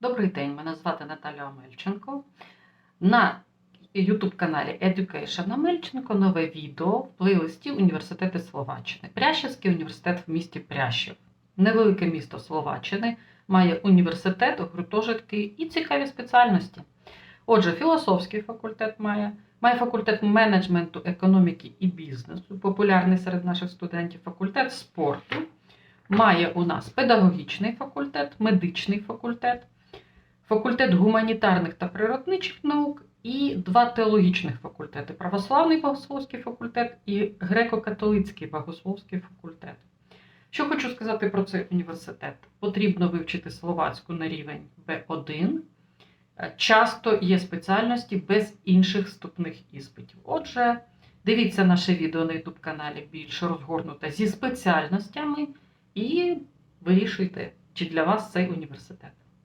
Добрий день, мене звати Наталя Омельченко. На YouTube-каналі Education Омельченко нове відео в плейлисті Університети Словаччини. Прящівський університет в місті Прящів. Невелике місто Словаччини має університет, гуртожитки і цікаві спеціальності. Отже, філософський факультет має, має факультет менеджменту, економіки і бізнесу, популярний серед наших студентів, факультет спорту. Має у нас педагогічний факультет, медичний факультет, факультет гуманітарних та природничих наук і два теологічних факультети православний богословський факультет і греко-католицький богословський факультет. Що хочу сказати про цей університет? Потрібно вивчити словацьку на рівень B1. Е, Часто є спеціальності без інших вступних іспитів. Отже, дивіться наше відео на YouTube каналі більш розгорнуте зі спеціальностями і вирішуйте, чи для вас цей університет.